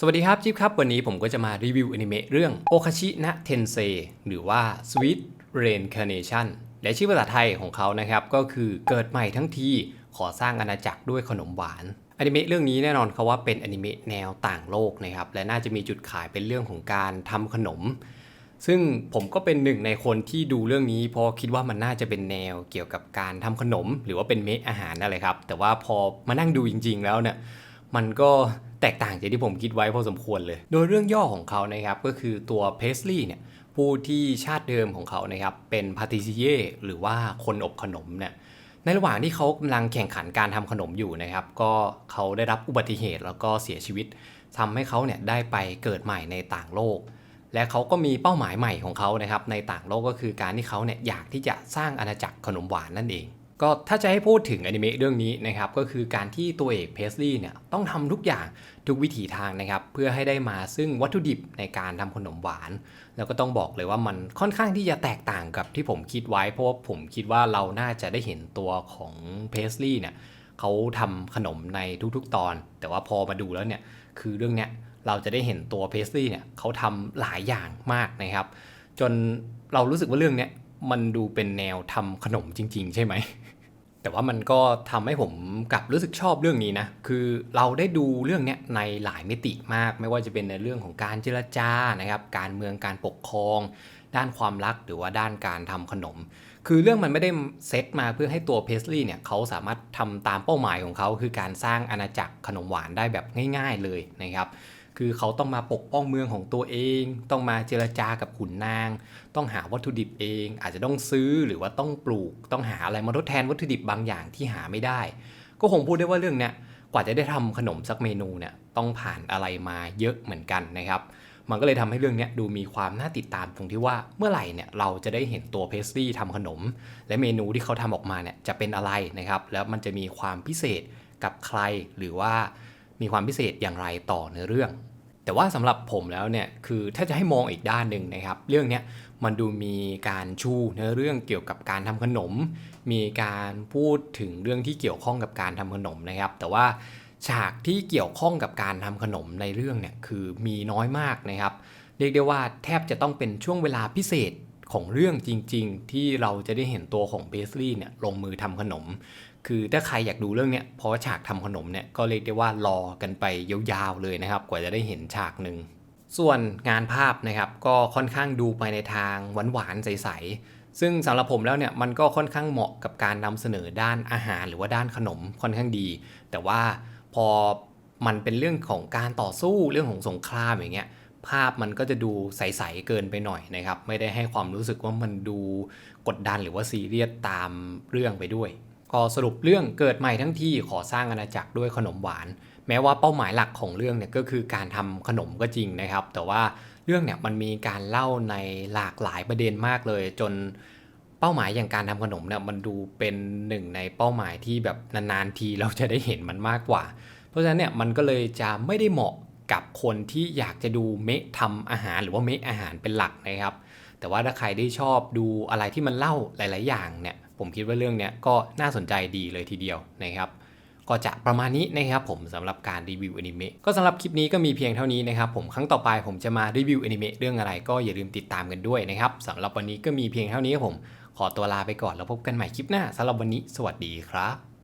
สวัสดีครับจิ๊บครับ วันนี้ผมก็จะมารีวิวอนิเมะเรื่องโอคาชินะเทนเซหรือว่า Sweet Reincarnation และชื่อภาษาไทยของเขานะครับ ก็คือเกิดใหม่ทั้งที ขอสร้างอาณาจักรด้วยขนมหวานอนิเมะเรื่องนี้แน่นอนเขาว่าเป็นอนิเมะแนวต่างโลกนะครับ และน่าจะมีจุดขายเป็นเรื่องของการทำขนม ซึ่งผมก็เป็นหนึ่งในคนที่ดูเรื่องนี้ เพราะคิดว่ามันน่าจะเป็นแนวเกี่ยวกับการทำขนม หรือว่าเป็นเมะอาหารอะไรครับแต่ว่าพอมานั่งดูจริง ๆ แล้วเนี่ย มันก็แตกต่างจากที่ผมคิดไว้พอสมควรเลย โดยเรื่องย่อของเขานะครับก็คือตัวเพสลีย์เนี่ยผู้ที่ชาติเดิมของเขานะครับเป็นพาติซิเย่หรือว่าคนอบขนมเนี่ยในระหว่างที่เขากำลังแข่งขันการทำขนมอยู่นะครับ ก็เขาได้รับอุบัติเหตุแล้วก็เสียชีวิตทำให้เขาเนี่ยได้ไปเกิดใหม่ในต่างโลก และเขาก็มีเป้าหมายใหม่ของเขานะครับในต่างโลกก็คือการที่เขาเนี่ยอยากที่จะสร้างอาณาจักรขนมหวานนั่นเอง ก็ถ้าจะให้พูดถึงอนิเมะเรื่องนี้นะครับก็คือการที่ตัวเอกเพสลีย์เนี่ยต้องทำทุกอย่างทุกวิถีทางนะครับเพื่อให้ได้มาซึ่งวัตถุดิบในการทำขนมหวาน แล้วก็ต้องบอกเลยว่ามันค่อนข้างที่จะแตกต่างกับที่ผมคิดไว้ เพราะว่าผมคิดว่าเราน่าจะได้เห็นตัวของเพสลีย์เนี่ยเขาทำขนมในทุกๆตอน แต่ว่าพอมาดูแล้วเนี่ยคือเรื่องเนี้ยเราจะได้เห็นตัวเพสลีย์เนี่ยเขาทำหลายอย่างมากนะครับ จนเรารู้สึกว่าเรื่องเนี้ยมันดูเป็นแนวทำขนมจริง ๆ ใช่ไหม แต่ว่ามันก็ทำให้ผมกลับรู้สึกชอบเรื่องนี้นะ คือเราได้ดูเรื่องเนี้ยในหลายมิติมาก ไม่ว่าจะเป็นในเรื่องของการเจรจานะครับ การเมืองการปกครอง ด้านความรักหรือว่าด้านการทำขนม คือเรื่องมันไม่ได้เซตมาเพื่อให้ตัวเพสลีย์เนี่ยเขาสามารถทำตามเป้าหมายของเขา คือการสร้างอาณาจักรขนมหวานได้แบบง่าย ๆเลยนะครับ คือเขาต้องมาปกป้องเมืองของตัวเอง ต้องมาเจรจากับขุนนาง ต้องหาวัตถุดิบเอง อาจจะต้องซื้อหรือว่าต้องปลูก ต้องหาอะไรมาทดแทนวัตถุดิบบางอย่างที่หาไม่ได้ ก็คงพูดได้ว่าเรื่องเนี้ยกว่าจะได้ทำขนมสักเมนูเนี่ยต้องผ่านอะไรมาเยอะเหมือนกันนะครับ มันก็เลยทำให้เรื่องเนี้ยดูมีความน่าติดตามตรงที่ว่าเมื่อไหร่เนี่ยเราจะได้เห็นตัวเพสตรีทำขนม และเมนูที่เขาทำออกมาเนี่ยจะเป็นอะไรนะครับ แล้วมันจะมีความพิเศษกับใครหรือว่า มีความพิเศษอย่างไรต่อในเรื่อง แต่ว่าสำหรับผมแล้วเนี่ยคือถ้าจะให้มองอีกด้านหนึ่งนะครับ เรื่องนี้มันดูมีการชูเนื้อเรื่องเกี่ยวกับการทำขนม มีการพูดถึงเรื่องที่เกี่ยวข้องกับการทำขนมนะครับ แต่ว่าฉากที่เกี่ยวข้องกับการทำขนมในเรื่องเนี่ยคือมีน้อยมากนะครับ เรียกได้ว่าแทบจะต้องเป็นช่วงเวลาพิเศษ ของเรื่องจริง ๆ ที่เราจะได้เห็นตัวของเบสลี่เนี่ยลงมือทำขนม คือถ้าใครอยากดูเรื่องเนี้ยพราะว่าฉากทำขนมเนี่ยก็เรียกได้ว่ารอกันไปยาวๆเลยนะครับ กว่าจะได้เห็นฉากหนึ่งส่วนงานภาพนะครับก็ค่อนข้างดูไปในทางหวานๆใสๆซึ่งสำหรับผมแล้วเนี่ยมันก็ค่อนข้างเหมาะกับการนำเสนอด้านอาหารหรือว่าด้านขนมค่อนข้างดี แต่ว่าพอมันเป็นเรื่องของการต่อสู้เรื่องของสงครามอย่างเงี้ย ภาพมันก็จะดูใสๆเกินไปหน่อยนะครับ ไม่ได้ให้ความรู้สึกว่ามันดูกดดันหรือว่าซีเรียสตามเรื่องไปด้วยก็สรุปเรื่องเกิดใหม่ทั้งที่ขอสร้างอาณาจักรด้วยขนมหวาน แม้ว่าเป้าหมายหลักของเรื่องเนี่ยก็คือการทำขนมก็จริงนะครับ แต่ว่าเรื่องเนี่ยมันมีการเล่าในหลากหลายประเด็นมากเลย จนเป้าหมายอย่างการทำขนมเนี่ยมันดูเป็นหนึ่งในเป้าหมายที่แบบนานๆทีเราจะได้เห็นมันมากกว่า เพราะฉะนั้นเนี่ยมันก็เลยจะไม่ได้เหมาะ กับคนที่อยากจะดูเมะทำอาหารหรือว่าเมะอาหารเป็นหลักนะครับ แต่ว่าถ้าใครได้ชอบดูอะไรที่มันเล่าหลาย ๆ อย่างเนี่ยผมคิดว่าเรื่องเนี้ยก็น่าสนใจดีเลยทีเดียวนะครับก็จะประมาณนี้นะครับผมสำหรับการรีวิวอนิเมะก็สำหรับคลิปนี้ก็มีเพียงเท่านี้นะครับผมครั้งต่อไปผมจะมารีวิวอนิเมะเรื่องอะไรก็อย่าลืมติดตามกันด้วยนะครับสำหรับวันนี้ก็มีเพียงเท่านี้ครับผม ขอตัวลาไปก่อนแล้วพบกันใหม่คลิปหน้าสำหรับวันนี้ สวัสดีครับ